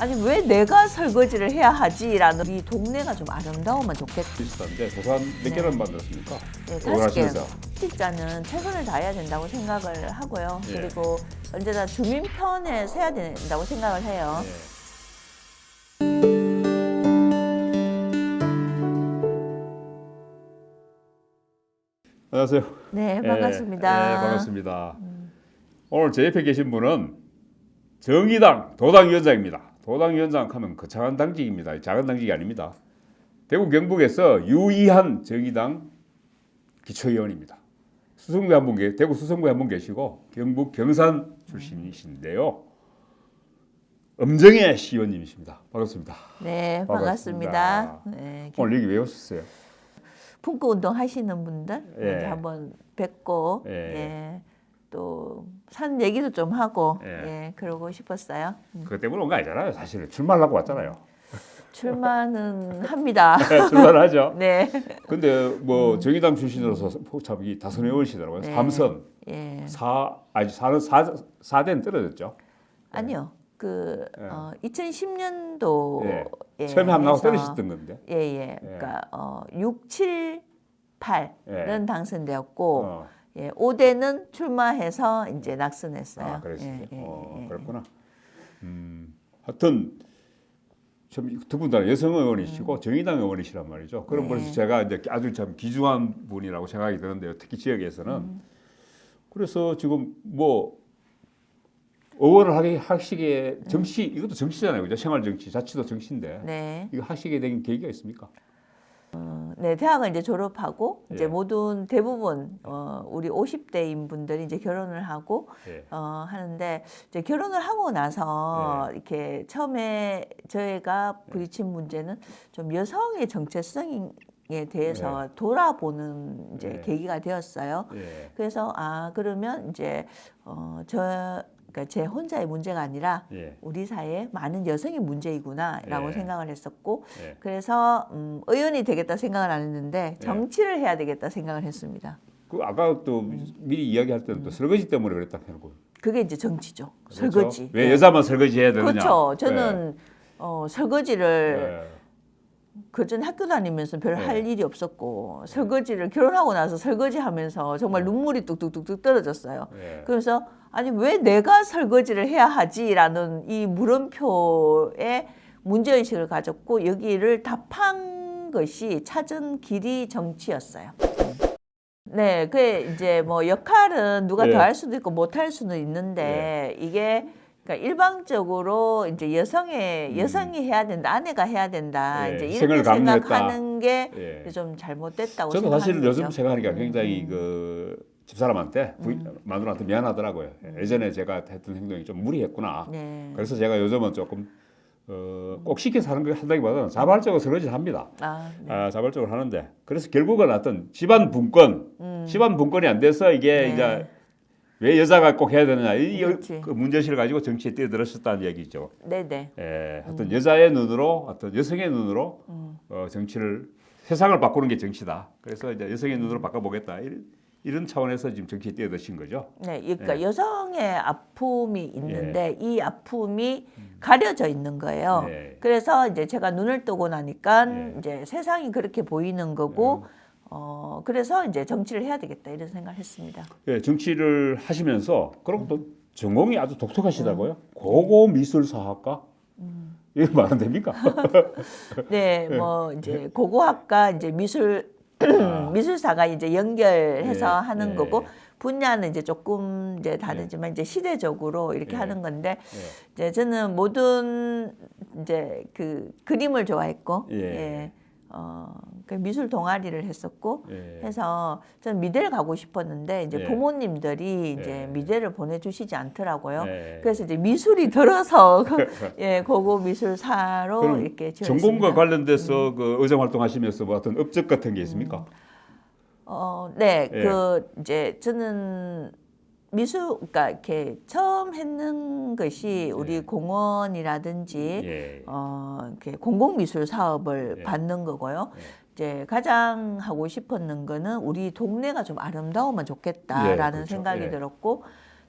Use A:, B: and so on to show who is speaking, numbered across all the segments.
A: 아니 왜 내가 설거지를 해야 하지라는 이 동네가 좀 아름다우면 좋겠다.
B: 비슷한데 도산 몇
A: 네.
B: 개를 만들었습니까?
A: 네, 다섯 개.
B: 하시면서.
A: 실자는 최선을 다해야 된다고 생각을 하고요.
B: 예.
A: 그리고 언제나 주민 편에 서야 된다고 생각을 해요.
B: 네. 안녕하세요.
A: 네,
B: 예,
A: 반갑습니다.
B: 예, 반갑습니다. 오늘 제 옆에 계신 분은 정의당 도당위원장입니다. 도당위원장 하면 거창한 당직입니다. 작은 당직이 아닙니다. 대구 경북에서 유이한 정의당 기초의원입니다. 수성구에 한분 계, 대구 수성구에 한 분 계시고 경북 경산 출신이신데요. 엄정혜 시의원님이십니다. 반갑습니다.
A: 네, 반갑습니다.
B: 반갑습니다.
A: 네,
B: 오늘 여기 왜 오셨어요?
A: 품구 운동 하시는 분들
B: 예.
A: 한번 뵙고
B: 예.
A: 예. 또 산 얘기도 좀 하고
B: 예.
A: 예, 그러고 싶었어요. 음.
B: 그것 때문에 온 거 아니잖아요. 사실은 출마하려고 왔잖아요.
A: 출마는 합니다.
B: 출마를 하죠.
A: 네.
B: 근데 뭐 정의당 출신으로서 참 이 다선 의원이시더라고요.
A: 네.
B: 삼선
A: 예.
B: 사 아니 사는 사 사대는 떨어졌죠.
A: 아니요. 그
B: 예.
A: 어, 2010년도
B: 예.
A: 예,
B: 처음에 한번 나고 떨어졌던 건데.
A: 예, 예. 그러니까 어, 6, 7, 8은
B: 예.
A: 당선되었고
B: 어.
A: 예, 5대는 출마해서 이제 낙선했어요.
B: 아, 그랬어요.
A: 예, 예,
B: 어,
A: 예, 예.
B: 그랬구나. 음, 하여튼 두분 다 여성 의원이시고 정의당 의원이시란 말이죠. 그런
A: 네.
B: 분에서 제가 이제 아주 참 기중한 분이라고 생각이 드는데요. 특히 지역에서는
A: 음.
B: 그래서 지금 뭐 의원을 하게 하시게 정치 이것도 정치잖아요, 그죠? 생활 정치, 자치도 정치인데
A: 네.
B: 이거 하시게 된 계기가 있습니까?
A: 네, 대학을 이제 졸업하고 이제
B: 예.
A: 모든 대부분 어, 우리 50대인 분들이 이제 결혼을 하고
B: 예.
A: 어, 하는데 이제 결혼을 하고 나서 이렇게 처음에 저희가 부딪힌 문제는 좀 여성의 정체성에 대해서 돌아보는 이제
B: 네.
A: 계기가 되었어요.
B: 예.
A: 그래서 아 그러면 이제 어, 저 그러니까 제 혼자의 문제가 아니라
B: 예.
A: 우리 사회에 많은 여성의 문제이구나라고
B: 예.
A: 생각을 했었고
B: 예.
A: 그래서 음, 의원이 되겠다 생각을 안 했는데
B: 예.
A: 정치를 해야 되겠다 생각을 했습니다.
B: 그 아까 또
A: 음.
B: 미리 이야기할 때는 또 설거지 때문에 그랬다 해놓고
A: 그게 이제 정치죠.
B: 그렇죠?
A: 설거지.
B: 왜
A: 네.
B: 여자만 설거지 해야 되느냐?
A: 그렇죠. 저는 어, 설거지를
B: 예.
A: 그전 학교 다니면서 별
B: 네.
A: 할 일이 없었고 설거지를 결혼하고 나서 설거지 하면서 정말
B: 네.
A: 눈물이 뚝뚝뚝뚝 떨어졌어요.
B: 예.
A: 그래서 아니 왜 내가 설거지를 해야 하지라는 이 물음표에 문제 의식을 가졌고 여기를 답한 것이 찾은 길이 정치였어요. 네, 그 이제 뭐 역할은 누가
B: 네.
A: 더할 수도 있고 못 할 수는 있는데 이게 그러니까 일방적으로 이제 여성의
B: 음.
A: 여성이 해야 된다, 아내가 해야 된다,
B: 네,
A: 이제 이렇게. 생각하는 게
B: 예.
A: 좀 잘못됐다고
B: 사실은
A: 거죠.
B: 요즘 생각하니까 굉장히 그 집사람한테 부인,
A: 음.
B: 마누라한테 미안하더라고요. 예전에 제가 했던 행동이 좀 무리했구나.
A: 네.
B: 그래서 제가 요즘은 조금 어, 꼭 시켜서 하는 걸 한다기보다는 자발적으로 설거지를 합니다.
A: 아, 네.
B: 아, 자발적으로 하는데 그래서 결국은 어떤 집안 분권,
A: 음.
B: 집안 분권이 안 돼서 이게
A: 네.
B: 이제 왜 여자가 꼭 해야 되느냐 이
A: 그렇지.
B: 그 문제의식을 가지고 정치에 뛰어들었었다는 얘기죠.
A: 네네.
B: 예, 어떤 여자의 눈으로 어떤 여성의 눈으로
A: 음.
B: 어, 정치를 세상을 바꾸는 게 정치다. 그래서 이제 여성의 눈으로 바꿔보겠다. 이런, 이런 차원에서 지금 정치에 뛰어드신 거죠.
A: 네, 그러니까
B: 네.
A: 여성의 아픔이 있는데 이 아픔이 가려져 있는 거예요.
B: 네.
A: 그래서 이제 제가 눈을 뜨고 나니까
B: 네.
A: 이제 세상이 그렇게 보이는 거고, 어 그래서 이제 정치를 해야 되겠다 이런 생각을 했습니다.
B: 예, 정치를 하시면서 그리고 또 전공이 아주 독특하시다고요. 고고 미술사학과 이게 말은 됩니까?
A: 네, 뭐 이제 고고학과 이제 미술
B: 아.
A: 미술사가 이제 연결해서
B: 네,
A: 하는
B: 네.
A: 거고 분야는 이제 조금 이제 다르지만 이제 시대적으로 이렇게
B: 네.
A: 하는 건데
B: 예.
A: 이제 저는 모든 이제 그 그림을 좋아했고
B: 예.
A: 예. 어, 그 미술 동아리를 했었고
B: 예.
A: 해서 저는 미대를 가고 싶었는데 이제
B: 예.
A: 부모님들이 이제
B: 예.
A: 미대를 보내주시지 않더라고요.
B: 예.
A: 그래서 이제 미술이 들어서 예 고고 미술사로 이렇게
B: 전공과
A: 지었습니다.
B: 관련돼서 그 의정 활동하시면서 뭐 어떤 업적 같은 게 있습니까?
A: 어, 네,
B: 예.
A: 그 이제 저는 미술, 그러니까 이렇게 처음 했는 것이 우리 공원이라든지
B: 예.
A: 어, 이렇게 공공 미술 사업을
B: 예.
A: 받는 거고요.
B: 예.
A: 이제 가장 하고 싶었는 거는 우리 동네가 좀 아름다우면 좋겠다라는
B: 그렇죠.
A: 생각이
B: 예.
A: 들었고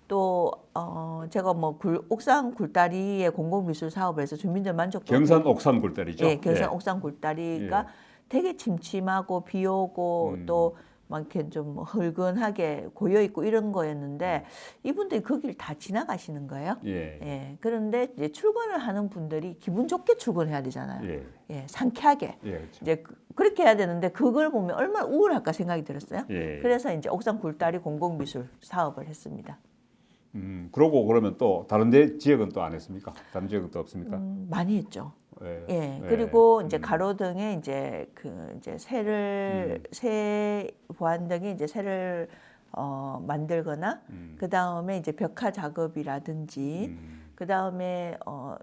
A: 또 어, 제가 뭐 굴, 옥상 굴다리의 공공 미술 사업을 해서 주민들 만족도
B: 경산 옥산 굴다리죠.
A: 예, 경산 옥상 굴다리가 되게 침침하고 비 오고
B: 음.
A: 또 막 이렇게 좀 헐근하게 고여 있고 이런 거였는데 이분들이 거기를 다 지나가시는 거예요.
B: 예.
A: 예. 그런데 이제 출근을 하는 분들이 기분 좋게 출근해야 되잖아요.
B: 예.
A: 예, 상쾌하게.
B: 예. 그렇죠.
A: 이제 그- 그렇게 해야 되는데 그걸 보면 얼마나 우울할까 생각이 들었어요.
B: 예.
A: 그래서 이제 옥상 굴다리 공공미술 사업을 했습니다.
B: 음, 그러고 그러면 또 다른 데 지역은 또 안 했습니까? 다른 지역은 또 없습니까?
A: 음, 많이 했죠.
B: 예.
A: 예.
B: 예.
A: 그리고 이제
B: 음.
A: 가로등에 이제 그 이제 새를 새 보안등에 이제 새를 어 만들거나
B: 음.
A: 그 다음에 이제 벽화 작업이라든지
B: 음.
A: 그 다음에 어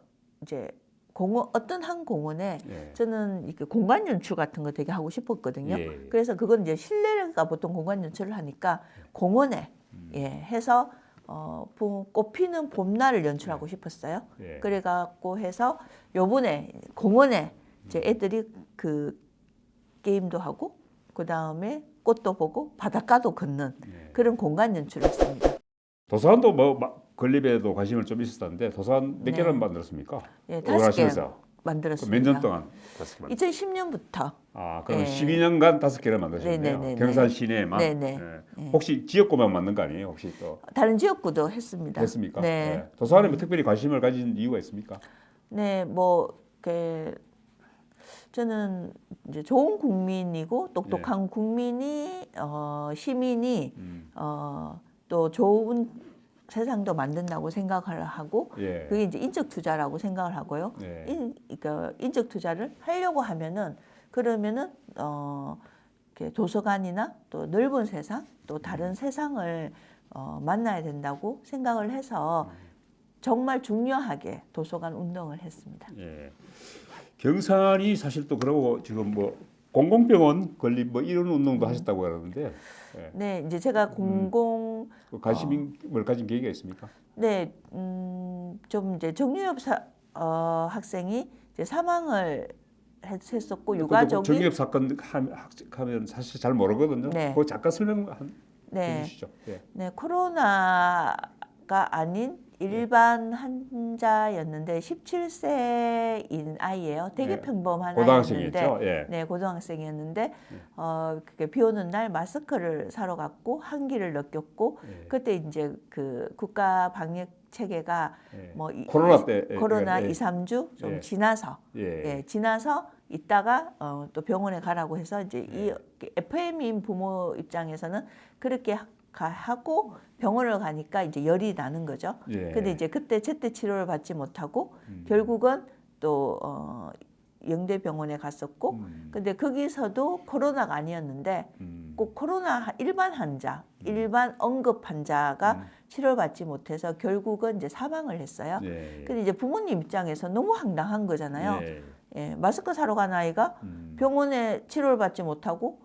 A: 이제 공원 어떤 한 공원에
B: 예.
A: 저는 이렇게 공간 연출 같은 거 되게 하고 싶었거든요.
B: 예.
A: 그래서 그건 이제 실내가 보통 공간 연출을 하니까 공원에
B: 음.
A: 예 해서 어 봄- 꽃피는 봄날을 연출하고 싶었어요.
B: 예.
A: 그래갖고 해서 요번에 공원에 이제 애들이 그 게임도 하고 그 다음에 꽃도 보고 바닷가도 걷는
B: 예.
A: 그런 공간 연출을 했습니다.
B: 도서관도 뭐 마- 건립에도 관심을 좀 있었는데 도서관 몇
A: 네.
B: 개를 만들었습니까?
A: 예, 다섯 개 만들었습니다.
B: 몇 년 동안 다섯 개 만.
A: 2010년부터
B: 아, 그럼
A: 예.
B: 12년간 다섯 개를 만드셨네요.
A: 네네네네.
B: 경산 시내에만.
A: 네네.
B: 예.
A: 예.
B: 혹시 지역구만 만든 거 아니에요? 혹시 또
A: 다른 지역구도 했습니다.
B: 했습니까?
A: 네.
B: 예. 도서관에 뭐 특별히 관심을 가진 이유가 있습니까?
A: 네, 뭐, 그, 저는 이제 좋은 국민이고 똑똑한
B: 네.
A: 국민이, 어, 시민이,
B: 음.
A: 어, 또 좋은 세상도 만든다고 생각을 하고,
B: 예.
A: 그게 이제 인적 투자라고 생각을 하고요.
B: 네.
A: 인, 그러니까 인적 투자를 하려고 하면은, 그러면은, 어, 이렇게 도서관이나 또 넓은 세상, 또 다른 세상을 어, 만나야 된다고 생각을 해서 정말 중요하게 도서관 운동을 했습니다.
B: 예. 경산이 사실 또 그러고 지금 뭐 공공병원 건립 뭐 이런 운동도 하셨다고 그러는데 예.
A: 네, 이제 제가 공공
B: 그 관심을 가진 계기가 있습니까?
A: 네, 음, 좀 이제 정유엽 사, 어, 학생이 이제 사망을 했, 했었고 유가족이
B: 정유엽 사건 하- 하면 사실 잘 모르거든요.
A: 네.
B: 그 잠깐 설명 한
A: 네,
B: 해주시죠. 예.
A: 네, 코로나가 아닌 일반 환자였는데 17세인 아이예요. 되게
B: 네,
A: 평범한
B: 고등학생이었죠.
A: 아이였는데
B: 예.
A: 네, 고등학생이었는데 어 그게 비 오는 날 마스크를 사러 갔고 한기를 느꼈고
B: 예.
A: 그때 이제 그 국가 방역 체계가
B: 예.
A: 뭐 이-
B: 코로나
A: 이-
B: 때, 예,
A: 코로나
B: 예.
A: 2, 3주 좀
B: 예.
A: 지나서
B: 예.
A: 예, 지나서 있다가 어, 또 병원에 가라고 해서 이제
B: 예.
A: 이 FM인 부모 입장에서는 그렇게 하- 가, 하고 병원을 가니까 이제 열이 나는 거죠.
B: 예.
A: 근데 이제 그때 제때 치료를 받지 못하고
B: 음.
A: 결국은 또 어, 영대병원에 갔었고
B: 음.
A: 근데 거기서도 코로나가 아니었는데
B: 음.
A: 꼭 코로나 하- 일반 환자, 일반 응급 환자가
B: 음.
A: 치료를 받지 못해서 결국은 이제 사망을 했어요.
B: 예.
A: 근데 이제 부모님 입장에서 너무 황당한 거잖아요.
B: 예.
A: 예, 마스크 사러 간 아이가
B: 음.
A: 병원에 치료를 받지 못하고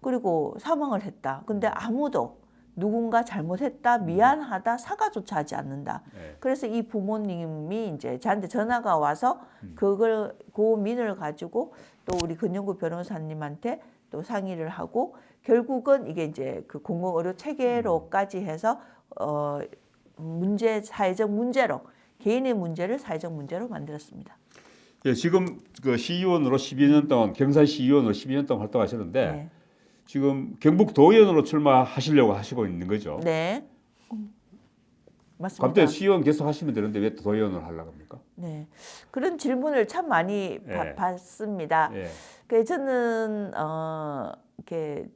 A: 그리고 사망을 했다. 근데 아무도 누군가 잘못했다, 미안하다, 사과조차 하지 않는다.
B: 예.
A: 그래서 이 부모님이 이제 저한테 전화가 와서
B: 음.
A: 그걸 그 민을 가지고 또 우리 근영구 변호사님한테 또 상의를 하고 결국은 이게 이제 그 공공 의료 체계로까지 해서 어 문제 사회적 문제로 개인의 문제를 사회적 문제로 만들었습니다.
B: 예, 지금 그 시의원으로 12년 동안 경산 시의원으로 12년 동안 활동하셨는데
A: 네.
B: 지금 경북 도의원으로 출마하시려고 하시고 있는 거죠.
A: 네. 맞습니다.
B: 갑자기 시의원 계속 하시면 되는데 왜 도의원을 하려고 합니까?
A: 네. 그런 질문을 참 많이 바-
B: 예.
A: 받습니다.
B: 예.
A: 그 저는 어 이렇게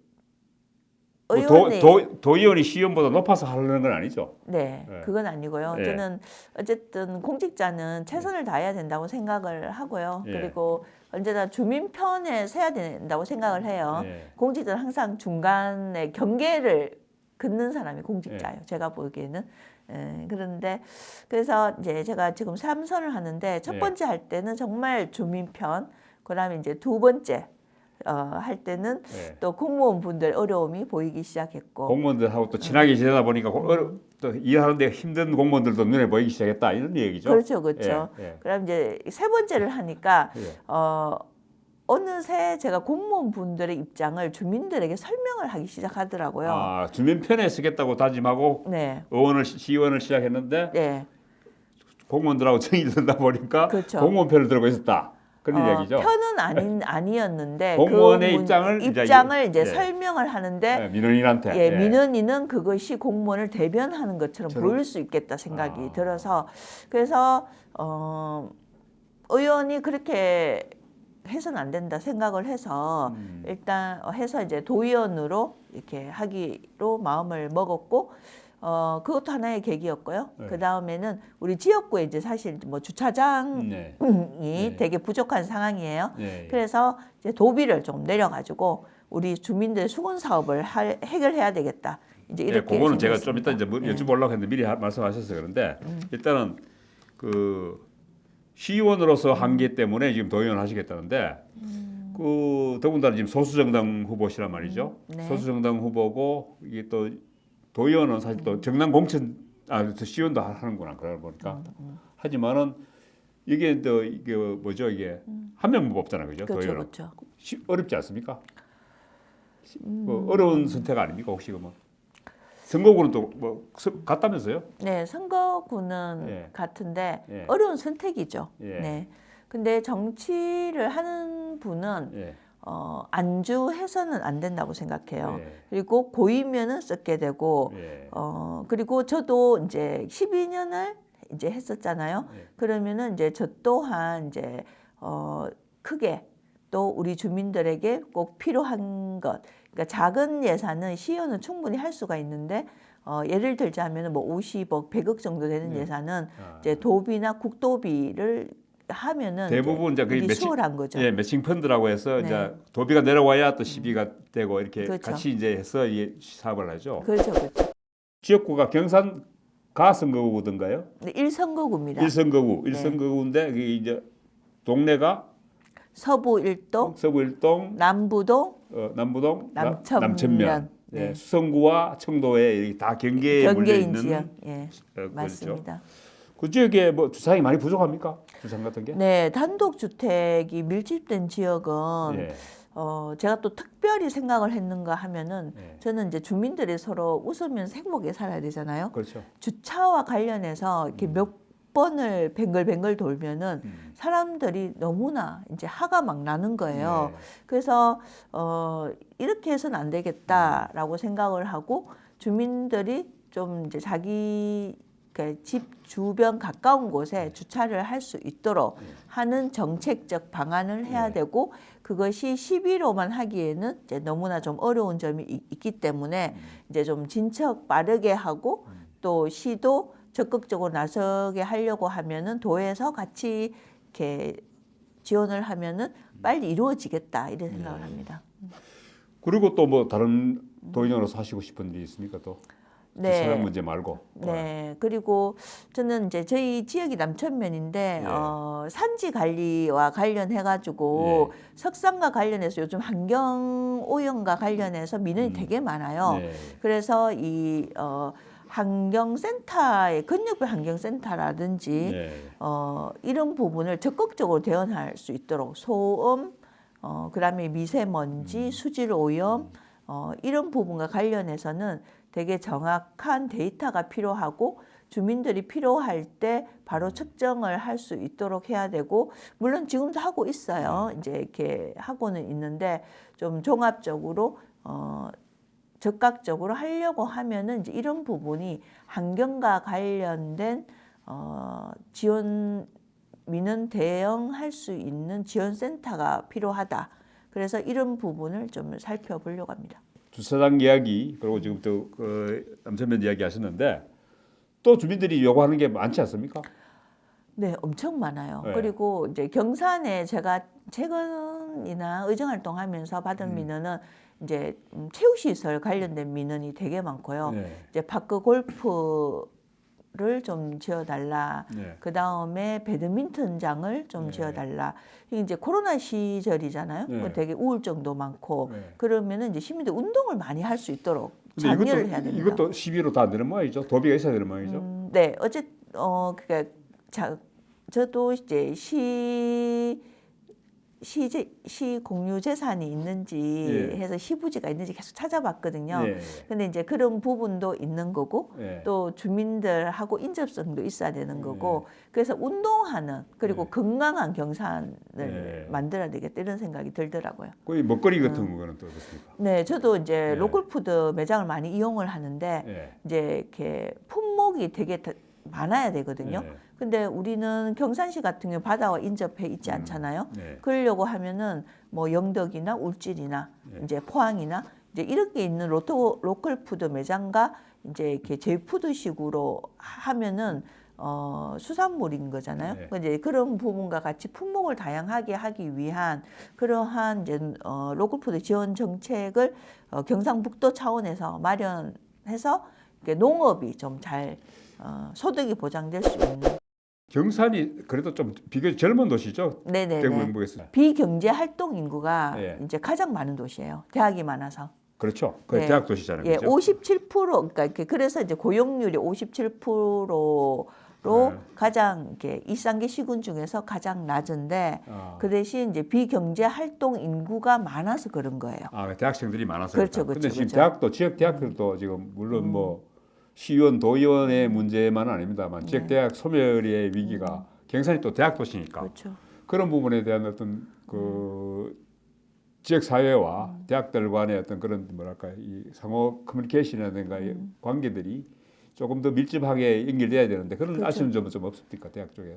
B: 뭐
A: 의원의
B: 도, 도, 도의원이 시의원보다 높아서 하려는 건 아니죠.
A: 네,
B: 예.
A: 그건 아니고요.
B: 예.
A: 저는 어쨌든 공직자는 최선을 다해야 된다고 생각을 하고요.
B: 예.
A: 그리고 언제나 주민 편에 서야 된다고 생각을 해요.
B: 예.
A: 공직자는 항상 중간에 경계를 긋는 사람이 공직자예요.
B: 예.
A: 제가 보기에는. 예, 그런데 그래서 이제 제가 지금 삼선을 하는데 첫
B: 예.
A: 번째 할 때는 정말 주민 편, 그다음에 이제 두 번째 어, 할 때는
B: 예.
A: 또 공무원 분들 어려움이 보이기 시작했고
B: 공무원들하고 또 친하게 지내다 보니까 고- 어려, 또 일하는데 힘든 공무원들도 눈에 보이기 시작했다 이런 얘기죠.
A: 그렇죠, 그렇죠.
B: 예, 예,
A: 그럼 이제 세 번째를 하니까
B: 예.
A: 어 어느새 제가 공무원 분들의 입장을 주민들에게 설명을 하기 시작하더라고요.
B: 아, 주민 편에 쓰겠다고 다짐하고
A: 네,
B: 의원을 시- 시의원을 시작했는데
A: 네,
B: 공무원들하고 정이 들다 보니까
A: 그렇죠.
B: 공무원 편을 들고 있었다. 그런
A: 어,
B: 이야기죠.
A: 편은 아닌 아니었는데
B: 공무원의
A: 그 문-
B: 입장을 이제
A: 입장을 이제
B: 예.
A: 설명을 하는데
B: 네, 민원인한테.
A: 예, 민원인은 그것이 공무원을 대변하는 것처럼
B: 저런-
A: 보일 수 있겠다 생각이
B: 아.
A: 들어서 그래서 어, 의원이 그렇게 해서는 안 된다 생각을 해서
B: 음.
A: 일단 어, 해서 이제 도의원으로 이렇게 하기로 마음을 먹었고 어 그것도 하나의 계기였고요.
B: 네.
A: 그 다음에는 우리 지역구에 이제 사실 뭐 주차장이
B: 네.
A: 이 되게 부족한 상황이에요.
B: 네.
A: 그래서 이제 도비를 좀 내려가지고 우리 주민들 수건 사업을 할- 해결해야 되겠다. 이제
B: 예,
A: 이렇게
B: 그거는 제가 좀 이따. 이제 뭐
A: 네. 음.
B: 여쭤보려고 했는데 미리 하- 말씀하셔서 그런데 일단은 그 시의원으로서 한계 때문에 지금 도의원 하시겠다는데
A: 음.
B: 그 더군다나 지금 소수정당 후보시란 말이죠.
A: 네.
B: 소수정당 후보고 이게 또 도의원은 사실 또 정당 공천 아 시의원도 하- 하는구나 그러다 보니까
A: 음,
B: 하지만은 이게 또 이게 뭐죠 이게 한명 뽑잖아 그죠
A: 그렇죠,
B: 도의원은
A: 그렇죠.
B: 쉬- 어렵지 않습니까? 시-
A: 음.
B: 뭐 어려운 선택 아닙니까 혹시 그뭐 선거구는 또뭐 같다면서요?
A: 네, 선거구는
B: 예.
A: 같은데
B: 예.
A: 어려운 선택이죠.
B: 예.
A: 네. 근데 정치를 하는 분은
B: 예.
A: 어, 안주해서는 안 된다고 생각해요.
B: 예.
A: 그리고 고이면은 쓰게 되고
B: 예.
A: 어 그리고 저도 이제 12년을 이제 했었잖아요.
B: 예.
A: 그러면은 이제 저 또한 이제 어 크게 또 우리 주민들에게 꼭 필요한 것. 그러니까 작은 예산은 시의원은 충분히 할 수가 있는데 어 예를 들자면은 뭐 50억, 100억 정도 되는
B: 네.
A: 예산은
B: 아.
A: 이제 도비나 국도비를 하면은
B: 대부분 이제 그
A: 일이
B: 매칭
A: 수월한 거죠.
B: 예, 매칭 펀드라고 해서
A: 네.
B: 이제 도비가 내려와야 또 시비가 되고 이렇게
A: 그렇죠.
B: 같이 이제 해서 이 사업을 하죠.
A: 그렇죠, 그렇죠.
B: 지역구가 경산 가선거구든가요?
A: 네, 1선거구입니다.
B: 일선거구,
A: 네.
B: 일선거구인데 그게 이제 동네가
A: 서부 일동,
B: 서부 일동,
A: 남부동,
B: 어, 남부동, 나-
A: 남천면.
B: 남천면. 예,
A: 네.
B: 수성구와 청도에 다 경계에 물려 있는
A: 지역. 예,
B: 어, 그렇죠.
A: 맞습니다.
B: 그 지역에 뭐 주상이 많이 부족합니까? 주상 같은 게?
A: 네, 단독 주택이 밀집된 지역은
B: 예.
A: 어 제가 또 특별히 생각을 했는가 하면은
B: 예.
A: 저는 이제 주민들이 서로 웃으면서 행복하게 살아야 되잖아요.
B: 그렇죠.
A: 주차와 관련해서 이렇게 몇 번을 뱅글뱅글 돌면은
B: 음.
A: 사람들이 너무나 이제 화가 막 나는 거예요.
B: 네.
A: 그래서 어 이렇게 해서는 안 되겠다라고 생각을 하고 주민들이 좀 이제 자기 그집 주변 가까운 곳에 주차를 할 수 있도록 하는 정책적 방안을 해야
B: 네.
A: 되고 그것이 11호만 하기에는 이제 너무나 좀 어려운 점이 있- 있기 때문에 이제 좀 진척 빠르게 하고 또 시도 적극적으로 나서게 하려고 하면은 도에서 같이 이렇게 지원을 하면은 빨리 이루어지겠다 이런 생각을 합니다.
B: 그리고 또 뭐 다른 도인으로서 하시고 싶은 일이 있습니까 또? 주차장 문제 말고.
A: 네. 그리고 저는 이제 저희 지역이 남천면인데
B: 예.
A: 어, 산지 관리와 관련해 가지고 석상과 관련해서 요즘 환경 오염과 관련해서 민원이
B: 음.
A: 되게 많아요.
B: 네.
A: 그래서 이 어, 환경센터의 근육별 환경센터라든지
B: 네.
A: 어, 이런 부분을 적극적으로 대응할 수 있도록 소음, 어, 그다음에 미세먼지,
B: 음.
A: 수질 오염 어, 이런 부분과 관련해서는 되게 정확한 데이터가 필요하고 주민들이 필요할 때 바로 측정을 할 수 있도록 해야 되고 물론 지금도 하고 있어요. 이제 이렇게 하고는 있는데 좀 종합적으로 어, 적극적으로 하려고 하면은 이제 이런 부분이 환경과 관련된 어, 지원 민원 대응할 수 있는 지원 센터가 필요하다. 그래서 이런 부분을 좀 살펴보려고 합니다.
B: 주차장 이야기 그리고 지금 또그 남천면 이야기 하셨는데 또 주민들이 요구하는 게 많지 않습니까?
A: 네, 엄청 많아요.
B: 네.
A: 그리고 이제 경산에 제가 최근이나 의정 활동하면서 받은
B: 음.
A: 민원은 이제 음, 체육 시설 관련된 민원이 되게 많고요.
B: 네.
A: 이제 파크 골프 를좀 지어달라.
B: 네.
A: 그 다음에 배드민턴장을 좀
B: 네.
A: 지어달라. 이게 이제 코로나 시절이잖아요.
B: 네.
A: 그 되게 우울증도 많고
B: 네.
A: 그러면은 이제 시민들 운동을 많이 할 수 있도록 장려를 해야 됩니다.
B: 이것도 시비로 다 되는 모양이죠. 도비가 있어야 되는 모양이죠.
A: 음, 네, 어째 어 그러니까 자 저도 이제 시 시제, 시 공유 재산이 있는지
B: 예.
A: 해서 시부지가 있는지 계속 찾아봤거든요.
B: 예.
A: 근데 이제 그런 부분도 있는 거고
B: 예.
A: 또 주민들하고 인접성도 있어야 되는
B: 네.
A: 거고 그래서 운동하는 그리고
B: 네.
A: 건강한 경산을
B: 네.
A: 만들어야 되겠다 이런 생각이 들더라고요.
B: 거의 먹거리 같은
A: 음.
B: 거는 또 어떻습니까?
A: 네, 저도 이제
B: 네.
A: 로컬푸드 매장을 많이 이용을 하는데
B: 예.
A: 이제 이렇게 품목이 되게 다- 많아야 되거든요.
B: 예.
A: 근데 우리는 경산시 같은 경우 바다와 인접해 있지
B: 음.
A: 않잖아요.
B: 네.
A: 그러려고 하면은 뭐 영덕이나 울진이나
B: 네.
A: 이제 포항이나 이제 이렇게 있는 로또 로컬 푸드 매장과 이제 이렇게 제푸드식으로 하면은 어 수산물인 거잖아요.
B: 네.
A: 그 이제 그런 부분과 같이 품목을 다양하게 하기 위한 그러한 이제 어 로컬 푸드 지원 정책을 어 경상북도 차원에서 마련해서 농업이 좀잘 어, 소득이 보장될 수 있는
B: 경산이 그래도 좀 비교적 젊은 도시죠.
A: 네네네.
B: 대구 경북에서.
A: 비경제 활동 인구가
B: 예.
A: 이제 가장 많은 도시예요. 대학이 많아서.
B: 그렇죠. 그
A: 네.
B: 대학 도시잖아요.
A: 예,
B: 그죠?
A: 57% 그러니까 이렇게 그래서 이제 고용률이 57%로
B: 네.
A: 가장 이렇게 이상계 시군 중에서 가장 낮은데
B: 아,
A: 그 대신 이제 비경제 활동 인구가 많아서 그런 거예요.
B: 아, 대학생들이 많아서
A: 그렇죠. 그렇죠,
B: 근데 지금
A: 그렇죠.
B: 대학도 지역 대학들도 지금 물론 뭐 시의원 도의원의 문제만은 아닙니다만 지역
A: 네.
B: 대학 소멸의 위기가 경산이 또 대학 도시니까
A: 그렇죠.
B: 그런 부분에 대한 어떤 그 지역 사회와 대학들 간의 어떤 그런 뭐랄까 이 상호 커뮤니케이션이라든가 이 관계들이 조금 더 밀접하게 연결돼야 되는데 그런
A: 그렇죠.
B: 아쉬운 점은 좀 없습니까 대학 쪽에?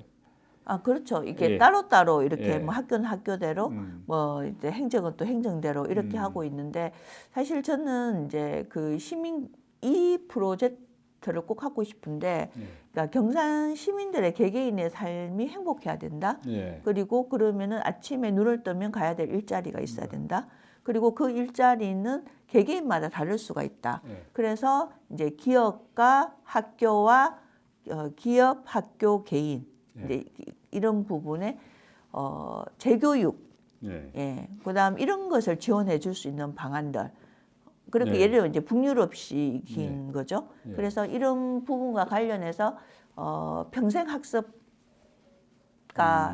A: 아 그렇죠. 이게
B: 예.
A: 따로 따로 이렇게
B: 예.
A: 뭐 학교는 학교대로
B: 음.
A: 뭐 이제 행정은 또 행정대로 이렇게
B: 음.
A: 하고 있는데 사실 저는 이제 그 시민 이 프로젝트를 꼭 하고 싶은데
B: 예.
A: 그러니까 경산 시민들의 개개인의 삶이 행복해야 된다.
B: 예.
A: 그리고 그러면은 아침에 눈을 뜨면 가야 될 일자리가
B: 음.
A: 있어야 된다. 그리고 그 일자리는 개개인마다 다를 수가 있다.
B: 예.
A: 그래서 이제 기업과 학교와 어, 기업, 학교, 개인
B: 예.
A: 이제 이- 이런 부분에 어, 재교육,
B: 예.
A: 예, 그다음 이런 것을 지원해 줄 수 있는 방안들. 그렇게
B: 네.
A: 예를 들면 이제 북유럽식인 거죠.
B: 예.
A: 그래서 이런 부분과 관련해서 어, 평생 학습가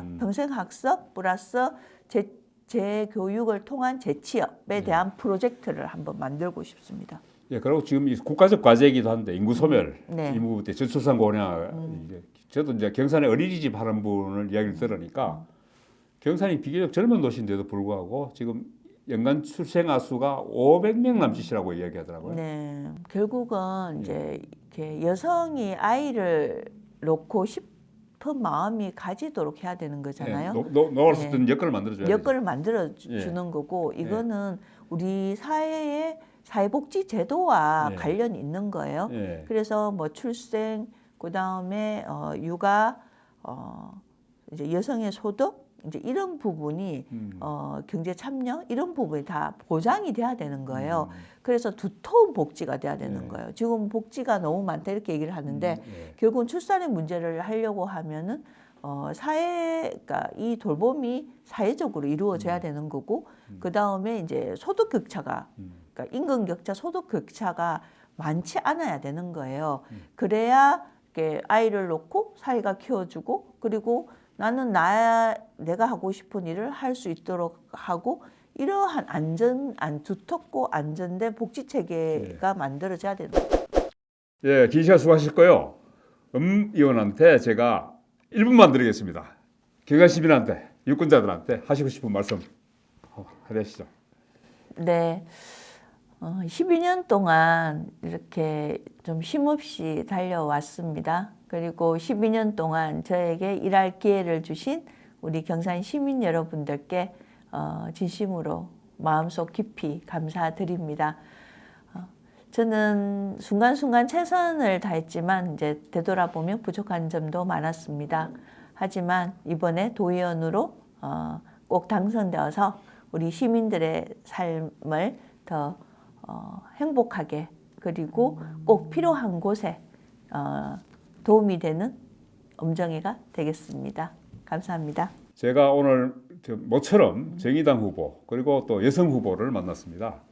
B: 음.
A: 평생 학습 플러스 재, 재교육을 통한 재취업에
B: 네.
A: 대한 프로젝트를 한번 만들고 싶습니다.
B: 예, 그리고 지금 이 국가적 과제이기도 한데 인구 소멸,
A: 네. 음.
B: 이 부분 때 저출산 고령 이제 저도 이제 경산에 어린이집 하는 분을 이야기를 들으니까 경산이 비교적 젊은 도시인데도 불구하고 지금 연간 출생아 수가 500명 남짓이라고 이야기하더라고요.
A: 네, 결국은
B: 예.
A: 이제 이렇게 여성이 아이를 놓고 싶은 마음이 가지도록 해야 되는 거잖아요.
B: 예, 놓- 놓을 수
A: 네.
B: 있는 여건을 만들어줘야.
A: 여건을 만들어 주-
B: 예.
A: 주는 거고 이거는 우리 사회의 사회복지 제도와
B: 예.
A: 관련이 있는 거예요.
B: 예.
A: 그래서 뭐 출생 그 다음에 어 육아 어 이제 여성의 소득 이제 이런 부분이
B: 음.
A: 어 경제 참여 이런 부분이 다 보장이 돼야 되는 거예요.
B: 음.
A: 그래서 두터운 복지가 돼야 되는
B: 네.
A: 거예요. 지금 복지가 너무 많다 이렇게 얘기를 하는데
B: 예.
A: 결국은 출산의 문제를 하려고 하면은 어 사회 가 이 돌봄이 사회적으로 이루어져야
B: 음.
A: 되는 거고 그 다음에 이제 소득 격차가
B: 음.
A: 그러니까 임금 격차, 소득 격차가 많지 않아야 되는 거예요.
B: 음.
A: 그래야 이렇게 아이를 놓고 사회가 키워주고 그리고 나는 나 내가 하고 싶은 일을 할 수 있도록 하고 이러한 안전, 안 두텁고 안전된 복지 체계가 만들어져야 되는 거예요.
B: 예, 긴 시간 수고하실 거요. 음 의원한테 제가 1분만 드리겠습니다. 경산 시민한테 유권자들한테 하시고 싶은 말씀 어, 해주시죠.
A: 네. 어, 12년 동안 이렇게 좀 쉼없이 달려왔습니다. 그리고 12년 동안 저에게 일할 기회를 주신 우리 경산 시민 여러분들께 어, 진심으로 마음속 깊이 감사드립니다. 어, 저는 순간순간 최선을 다했지만 이제 되돌아보면 부족한 점도 많았습니다. 하지만 이번에 도의원으로 어, 꼭 당선되어서 우리 시민들의 삶을 더 어, 행복하게 그리고 꼭 필요한 곳에 어, 도움이 되는 엄정이가 되겠습니다. 감사합니다.
B: 제가 오늘 저 모처럼 정의당 후보 그리고 또 여성 후보를 만났습니다.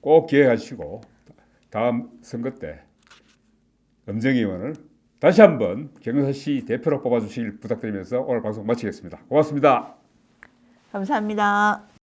B: 꼭 기획하시고 다음 선거 때 엄정희 의원을 다시 한번 경산시 대표로 뽑아주시길 부탁드리면서 오늘 방송 마치겠습니다. 고맙습니다.
A: 감사합니다.